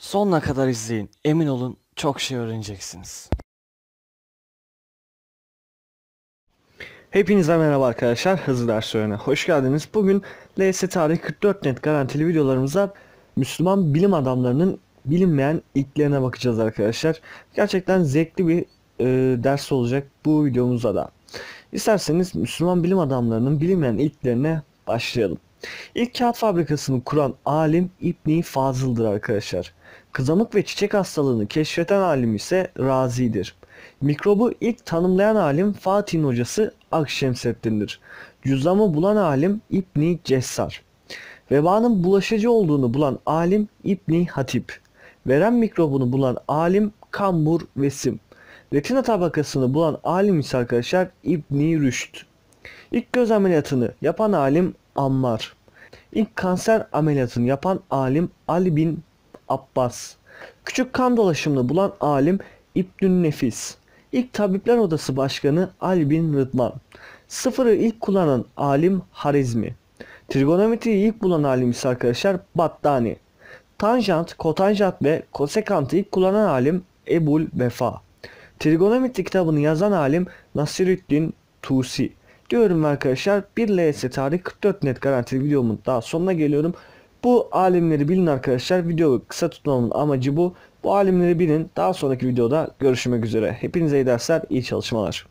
Sonuna kadar izleyin. Emin olun çok şey öğreneceksiniz. Hepinize merhaba arkadaşlar. Hızlı ders öğrene. Hoş geldiniz. Bugün LS Tarih 44 net garantili videolarımıza Müslüman bilim adamlarının bilinmeyen ilklerine bakacağız arkadaşlar. Gerçekten zevkli bir e, ders olacak bu videomuzda da. İsterseniz Müslüman bilim adamlarının bilinmeyen ilklerine başlayalım. İlk kağıt fabrikasını kuran alim İbni Fazıl'dır arkadaşlar. Kızamık ve çiçek hastalığını keşfeden alim ise Razi'dir. Mikrobu ilk tanımlayan alim Fatih'in hocası Akşemseddin'dir. Cüzdanı bulan alim İbni Cessar. Vebanın bulaşıcı olduğunu bulan alim İbni Hatip. Veren mikrobunu bulan alim Kambur Vesim. Retina tabakasını bulan alim ise arkadaşlar İbni Rüşd. İlk göz ameliyatını yapan alim Ammar. İlk kanser ameliyatını yapan alim Ali bin Abbas. Küçük kan dolaşımını bulan alim İbnün Nefis. İlk Tabipler Odası Başkanı Ali bin Rıdvan. Sıfırı ilk kullanan alim Harizmi. Trigonometriyi ilk bulan alim ise arkadaşlar Battani. Tanjant, kotanjant ve kosekantı ilk kullanan alim Ebul Vefa. Trigonometri kitabını yazan alim Nasiruddin Tusi. Diyorum arkadaşlar bir LS tarih 44 net garantili videomun daha sonuna geliyorum. Bu alimleri bilin arkadaşlar. Videoyu kısa tutmamın amacı bu. Bu alimleri bilin. Daha sonraki videoda görüşmek üzere. Hepinize iyi dersler, iyi çalışmalar.